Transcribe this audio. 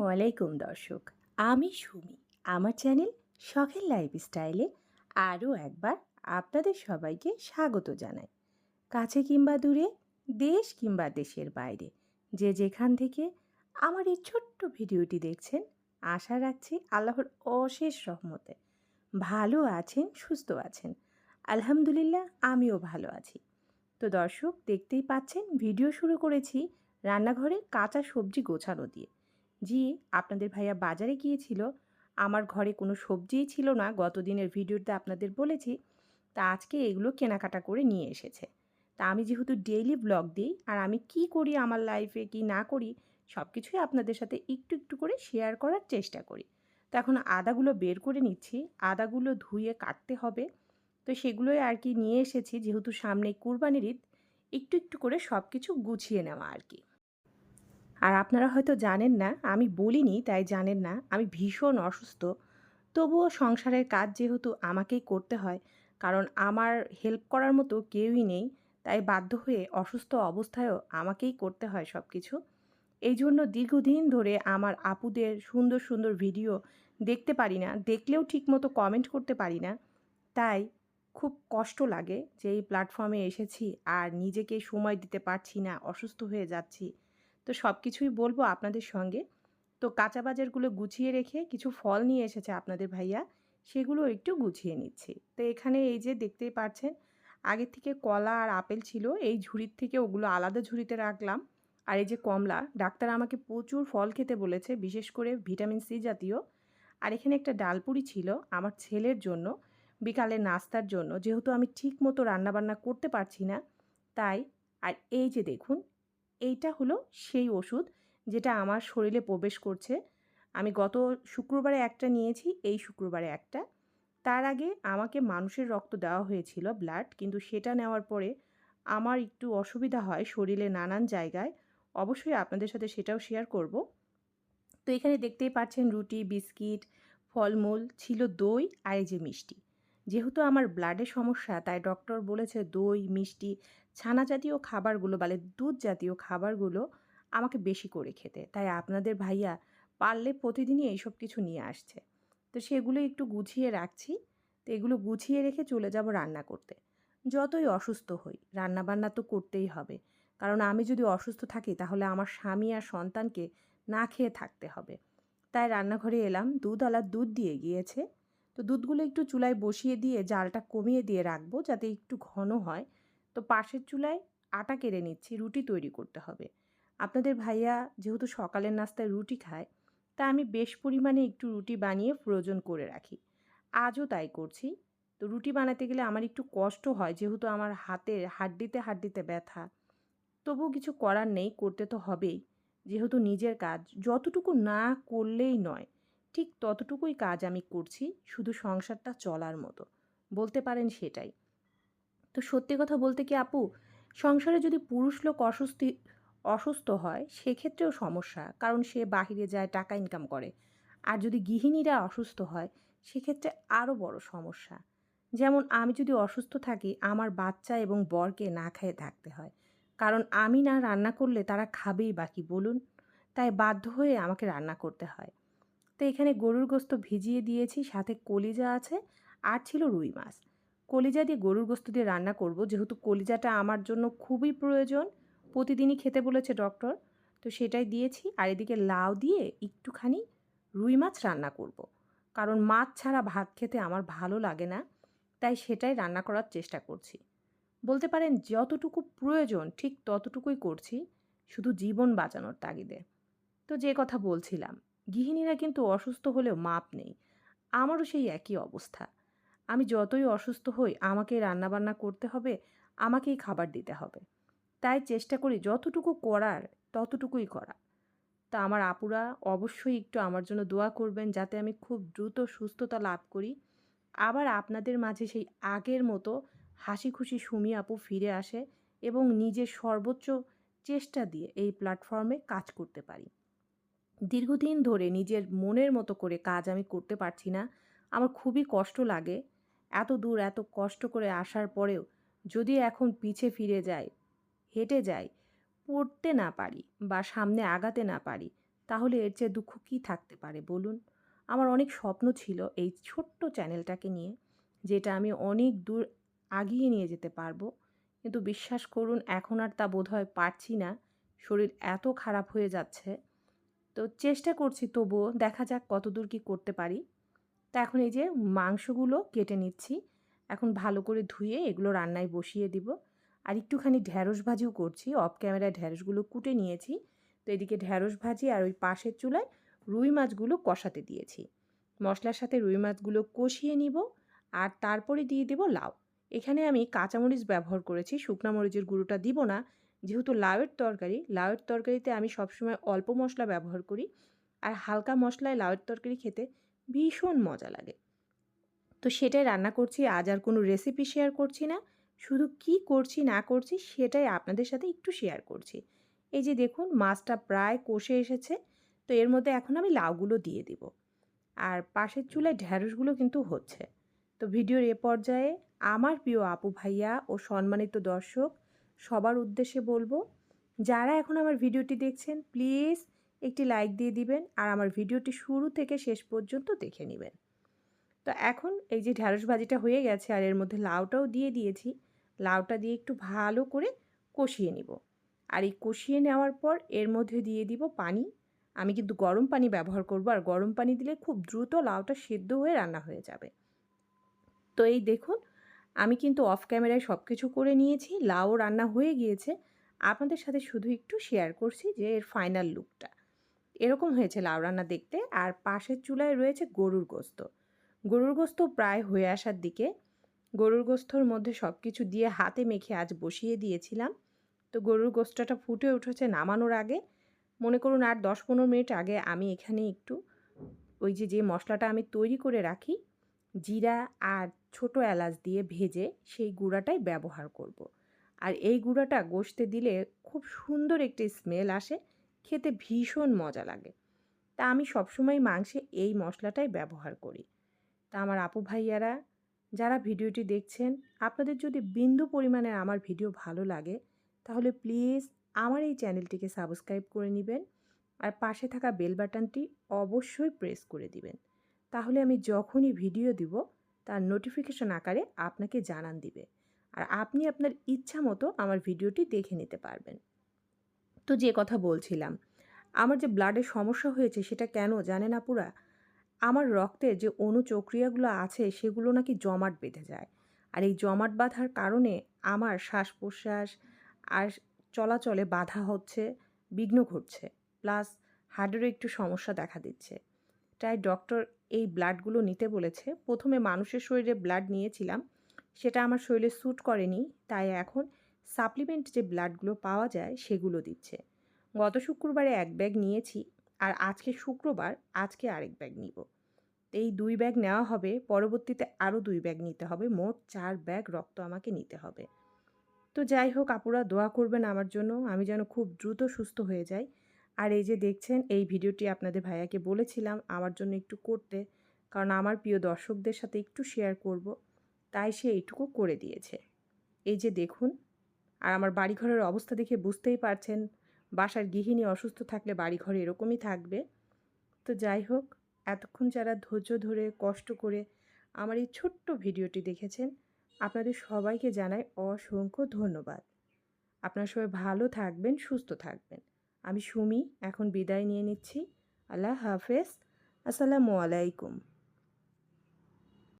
আসসালামু আলাইকুম দর্শক, আমি সুমি। আমার চ্যানেল শখের লাইফস্টাইলে আরও একবার আপনাদের সবাইকে স্বাগত জানাই। কাছে কিংবা দূরে, দেশ কিংবা দেশের বাইরে, যে যেখান থেকে আমার এই ছোট্ট ভিডিওটি দেখছেন, আশা রাখছি আল্লাহর অশেষ রহমতে ভালো আছেন, সুস্থ আছেন। আলহামদুলিল্লাহ, আমিও ভালো আছি। তো দর্শক, দেখতেই পাচ্ছেন, ভিডিও শুরু করেছি রান্নাঘরে কাঁচা সবজি গোছানো দিয়ে। জি, আপনাদের ভাইয়া বাজারে গিয়েছিল। আমার ঘরে কোনো সবজিই ছিল না গত দিনের ভিডিওতে আপনাদের বলেছি। তা আজকে এগুলো কেনাকাটা করে নিয়ে এসেছে। তা আমি যেহেতু ডেইলি ব্লগ দিই, আর আমি কি করি আমার লাইফে, কি না করি সব কিছুই আপনাদের সাথে একটু একটু করে শেয়ার করার চেষ্টা করি। তো এখন আদাগুলো বের করে নিচ্ছি, আদাগুলো ধুয়ে কাটতে হবে। তো সেগুলোই আর কি নিয়ে এসেছি, যেহেতু সামনে কুরবানির ঈদ, একটু একটু করে সব কিছু গুছিয়ে নেওয়া আর কি। আর আপনারা হয়তো জানেন না, আমি বলিনি, তাই জানেন না, আমি ভীষণ অসুস্থ। তবুও সংসারের কাজ যেহেতু আমাকেই করতে হয়, কারণ আমার হেল্প করার মতো কেউই নেই, তাই বাধ্য হয়ে অসুস্থ অবস্থায়ও আমাকেই করতে হয় সব কিছু এই জন্য দীর্ঘদিন ধরে আমার আপুদের সুন্দর সুন্দর ভিডিও দেখতে পারি না, দেখলেও ঠিকমতো কমেন্ট করতে পারি না। তাই খুব কষ্ট লাগে যে এই প্ল্যাটফর্মে এসেছি আর নিজেকে সময় দিতে পারছি না, অসুস্থ হয়ে যাচ্ছি। তো সব কিছুই বলব আপনাদের সঙ্গে। তো কাঁচা বাজারগুলো গুছিয়ে রেখে কিছু ফল নিয়ে এসেছে আপনাদের ভাইয়া, সেগুলো একটু গুছিয়ে নিচ্ছি। তো এখানে এই যে দেখতেই পাচ্ছেন আগে থেকে কলা আর আপেল ছিল, এই ঝুড়ির থেকে ওগুলো আলাদা ঝুড়িতে রাখলাম। আর এই যে কমলা, ডাক্তার আমাকে প্রচুর ফল খেতে বলেছে, বিশেষ করে ভিটামিন সি জাতীয়। আর এখানে একটা ডালপুরি ছিল আমার ছেলের জন্য, বিকালে নাস্তার জন্য। যেহেতু আমি ঠিক মতো রান্নাবান্না করতে পারছি না, তাই, আর এই যে দেখুন এইটা হলো সেই ওষুধ যেটা আমার শরীরে প্রবেশ করছে। আমি গত শুক্রবারে একটা নিয়েছি, এই শুক্রবারে একটা। তার আগে আমাকে মানুষের রক্ত দেওয়া হয়েছিল ব্লাড কিন্তু সেটা নেওয়ার পরে আমার একটু অসুবিধা হয় শরীরে নানান জায়গায়। অবশ্যই আপনাদের সাথে সেটাও শেয়ার করব। তো এখানে দেখতেই পাচ্ছেন রুটি, বিস্কিট, ফলমূল ছিল দই আর এই যে মিষ্টি। যেহেতু আমার ব্লাডের সমস্যা, তাই ডক্টর বলেছে দই, মিষ্টি ছানা জাতীয় খাবারগুলো মানে দুধ জাতীয় খাবারগুলো আমাকে বেশি করে খেতে। তাই আপনাদের ভাইয়া পারলে প্রতিদিনই এইসব কিছু নিয়ে আসছে। তো সেগুলো একটু গুছিয়ে রাখছি। তো এগুলো গুছিয়ে রেখে চলে যাব রান্না করতে। যতই অসুস্থ হই রান্না বান্না তো করতেই হবে। কারণ আমি যদি অসুস্থ থাকি, তাহলে আমার স্বামী আর সন্তানকে না খেয়ে থাকতে হবে। তাই রান্নাঘরে এলাম দুধ আলার দুধ দিয়ে গিয়েছে। তো দুধগুলো একটু চুলায় বসিয়ে দিয়ে, জালটা কমিয়ে দিয়ে রাখব যাতে একটু ঘন হয়। তো পাশের চুলায় আটা কেড়ে নিচ্ছি, রুটি তৈরি করতে হবে। আপনাদের ভাইয়া যেহেতু সকালের নাস্তায় রুটি খায় তা আমি বেশ পরিমাণে একটু রুটি বানিয়ে ফ্রোজন করে রাখি। আজও তাই করছি। তো রুটি বানাতে গেলে আমার একটু কষ্ট হয়, যেহেতু আমার হাতের হাড্ডিতে হাড্ডিতে ব্যথা। তবু কিছু করার নেই, করতে তো হবেই। যেহেতু নিজের কাজ, যতটুকু না করলেই নয়, ঠিক ততটুকুই কাজ আমি করছি, শুধু সংসারটা চলার মতো। বলতে পারেন সেটাই। তো সত্যি কথা বলতে কি আপু, সংসারে যদি পুরুষ লোক অসুস্থ অসুস্থ হয়, সেক্ষেত্রেও সমস্যা। কারণ সে বাহিরে যায়, টাকা ইনকাম করে। আর যদি গৃহিণীরা অসুস্থ হয়, সেক্ষেত্রে আরও বড় সমস্যা। যেমন আমি যদি অসুস্থ থাকি, আমার বাচ্চা এবং বরকে না খেয়ে থাকতে হয়। কারণ আমি না রান্না করলে তারা খাবেই বাকি, বলুন। তাই বাধ্য হয়ে আমাকে রান্না করতে হয়। তো এখানে গরুর গোস্ত ভিজিয়ে দিয়েছি, সাথে কলিজা আছে, আর ছিল রুই মাছ। কলিজা দিয়ে গরুর গোস্ত দিয়ে রান্না করব। যেহেতু কলিজাটা আমার জন্য খুবই প্রয়োজন, প্রতিদিনই খেতে বলেছে ডক্টর, তো সেটাই দিয়েছি। আর এদিকে লাউ দিয়ে একটুখানি রুই মাছ রান্না করব। কারণ মাছ ছাড়া ভাত খেতে আমার ভালো লাগে না, তাই সেটাই রান্না করার চেষ্টা করছি। বলতে পারেন যতটুকু প্রয়োজন ঠিক ততটুকুই করছি, শুধু জীবন বাঁচানোর তাগিদে। তো যে কথা বলছিলাম, গৃহিণীরা কিন্তু অসুস্থ হলেও মাপ নেই, আমারও সেই একই অবস্থা। আমি যতই অসুস্থ হই, আমাকে রান্নাবান্না করতে হবে, আমাকেই খাবার দিতে হবে। তাই চেষ্টা করি যতটুকু করার, ততটুকুই করা তা আমার আপুরা অবশ্যই একটু আমার জন্য দোয়া করবেন যাতে আমি খুব দ্রুত সুস্থতা লাভ করি। আবার আপনাদের মাঝে সেই আগের মতো হাসি খুশি সুমি আপু ফিরে আসে এবং নিজের সর্বোচ্চ চেষ্টা দিয়ে এই প্ল্যাটফর্মে কাজ করতে পারি। দীর্ঘদিন ধরে নিজের মনের মতো করে কাজ আমি করতে পারছি না। আমার খুবই কষ্ট লাগে এত দূর, এত কষ্ট করে আসার পরেও যদি এখন পিছে ফিরে যাই, হেঁটে যাই, পড়তে না পারি বা সামনে আগাতে না পারি, তাহলে এর চেয়ে দুঃখ কী থাকতে পারে বলুন? আমার অনেক স্বপ্ন ছিল এই ছোট্ট চ্যানেলটাকে নিয়ে, যেটা আমি অনেক দূর আগিয়ে নিয়ে যেতে পারব। কিন্তু বিশ্বাস করুন, এখন আর তা বোধহয় পারছি না। শরীর এত খারাপ হয়ে যাচ্ছে। তো চেষ্টা করছি তবুও দেখা যাক কত দূর কী করতে পারি। তা এখন এই যে মাংসগুলো কেটে নিচ্ছি, এখন ভালো করে ধুয়ে এগুলো রান্নায় বসিয়ে দিব। আর একটুখানি ঢ্যাঁড়স ভাজিও করছি অফ ক্যামেরায় ঢ্যাঁড়সগুলো কুটে নিয়েছি। তো এদিকে ঢ্যাঁড়স ভাজি আর ওই পাশের চুলায় রুই মাছগুলো কষাতে দিয়েছি। মশলার সাথে রুই মাছগুলো কষিয়ে নিব আর তারপরে দিয়ে দেব লাউ। এখানে আমি কাঁচামরিচ ব্যবহার করেছি, শুকনা মরিচের গুঁড়োটা দিব না। যেহেতু লাউয়ের তরকারি, লাউয়ের তরকারিতে আমি সবসময় অল্প মশলা ব্যবহার করি। আর হালকা মশলায় লাউয়ের তরকারি খেতে ভীষণ মজা লাগে। তো সেটাই রান্না করছি, আজ আর কোনো রেসিপি শেয়ার করছি না। শুধু কি করছি, না করছি, সেটাই আপনাদের সাথে একটু শেয়ার করছি। এই যে দেখুন, মাছটা প্রায় কষে এসেছে, তো এর মধ্যে এখন আমি লাউগুলো দিয়ে দিব। আর পাশের চুলায় ঢ্যাঁড়সগুলো কিন্তু হচ্ছে। তো ভিডিওর এ পর্যায়ে আমার প্রিয় আপু ভাইয়া ও সম্মানিত দর্শক, সবার উদ্দেশ্যে বলব, যারা এখন আমার ভিডিওটি দেখছেন প্লিজ একটি লাইক দিয়ে দিবেন আর আমার ভিডিওটি শুরু থেকে শেষ পর্যন্ত দেখে নেবেন। তো এখন এই যে ঢ্যাঁড়স ভাজিটা হয়ে গেছে আর এর মধ্যে লাউটাও দিয়ে দিয়েছি। লাউটা দিয়ে একটু ভালো করে কষিয়ে নিব। আর এই কষিয়ে নেওয়ার পর এর মধ্যে দিয়ে দিব পানি। আমি কিন্তু গরম পানি ব্যবহার করব আর গরম পানি দিলে খুব দ্রুত লাউটা সেদ্ধ হয়ে রান্না হয়ে যাবে। তো এই দেখুন, আমি কিন্তু অফ ক্যামেরায় সব কিছু করে নিয়েছি লাউ রান্না হয়ে গিয়েছে। আপনাদের সাথে শুধু একটু শেয়ার করছি যে এর ফাইনাল লুকটা এরকম হয়েছে লাউ রান্না দেখতে। আর পাশের চুলায় রয়েছে গরুর গোস্ত। গরুর গোস্ত প্রায় হয়ে আসার দিকে। গরুর গোস্তর মধ্যে সব কিছু দিয়ে হাতে মেখে আজ বসিয়ে দিয়েছিলাম। তো গরুর গোস্তটা ফুটে উঠেছে নামানোর আগে। মনে করুন আর দশ পনেরো মিনিট আগে আমি এখানে একটু ওই যে যে মশলাটা আমি তৈরি করে রাখি, জিরা আর ছোট এলাচ দিয়ে ভেজে সেই গুঁড়াটাই ব্যবহার করব। আর এই গুঁড়াটা গোশতে দিলে খুব সুন্দর একটি স্মেল আসে। খেতে ভীষণ মজা লাগে। তা আমি সবসময় মাংসে এই মশলাটাই ব্যবহার করি। তা আমার আপু ভাইয়ারা, যারা ভিডিওটি দেখছেন, আপনাদের যদি বিন্দু পরিমাণে আমার ভিডিও ভালো লাগে, তাহলে প্লিজ আমার এই চ্যানেলটিকে সাবস্ক্রাইব করে নেবেন আর পাশে থাকা বেল বাটনটি অবশ্যই প্রেস করে দিবেন। তাহলে আমি যখনই ভিডিও দিব, তার নোটিফিকেশন আকারে আপনাকে জানান দিবে। আর আপনি আপনার ইচ্ছা মতো আমার ভিডিওটি দেখে নিতে পারবেন। তো যে কথা বলছিলাম, আমার যে ব্লাডের সমস্যা হয়েছে সেটা কেন জানেন আপুরা? আমার রক্তে যে অনুচক্রিয়াগুলো আছে সেগুলো নাকি জমাট বেঁধে যায়। আর এই জমাট বাঁধার কারণে আমার শ্বাস প্রশ্বাস আর চলাচলে বাধা হচ্ছে, বিঘ্ন ঘটছে প্লাস হার্টেরও একটু সমস্যা দেখা দিচ্ছে। তাই ডক্টর এই ব্লাডগুলো নিতে বলেছে। প্রথমে মানুষের শরীরে ব্লাড নিয়েছিলাম, সেটা আমার শরীরে স্যুট করেনি, তাই এখন সাপ্লিমেন্ট যে ব্লাডগুলো পাওয়া যায় সেগুলো দিচ্ছে। গত শুক্রবারে এক ব্যাগ নিয়েছি আর আজকে শুক্রবার আজকে আরেক ব্যাগ নিব। এই দুই ব্যাগ নেওয়া হবে, পরবর্তীতে আরও দুই ব্যাগ নিতে হবে, মোট চার ব্যাগ রক্ত আমাকে নিতে হবে। তো যাই হোক, আপুরা দোয়া করবেন আমার জন্য, আমি যেন খুব দ্রুত সুস্থ হয়ে যাই। আর এই যে দেখছেন, এই ভিডিওটি আপনাদের ভাইয়াকে বলেছিলাম আমার জন্য একটু করতে, কারণ আমার প্রিয় দর্শকদের সাথে একটু শেয়ার করব, তাই সে এইটুকু করে দিয়েছে। এই যে দেখুন আর আমার বাড়িঘরের অবস্থা দেখে বুঝতেই পারছেন, বাসার গৃহিণী অসুস্থ থাকলে বাড়িঘর এরকমই থাকবে। তো যাই হোক, এতক্ষণ যারা ধৈর্য ধরে, কষ্ট করে আমার এই ছোট্ট ভিডিওটি দেখেছেন, আপনাদের সবাইকে জানাই অসংখ্য ধন্যবাদ। আপনারা সবাই ভালো থাকবেন, সুস্থ থাকবেন। আমি সুমি, এখন বিদায় নিয়ে নিচ্ছি। আল্লাহ হাফেজ। আসসালামু আলাইকুম।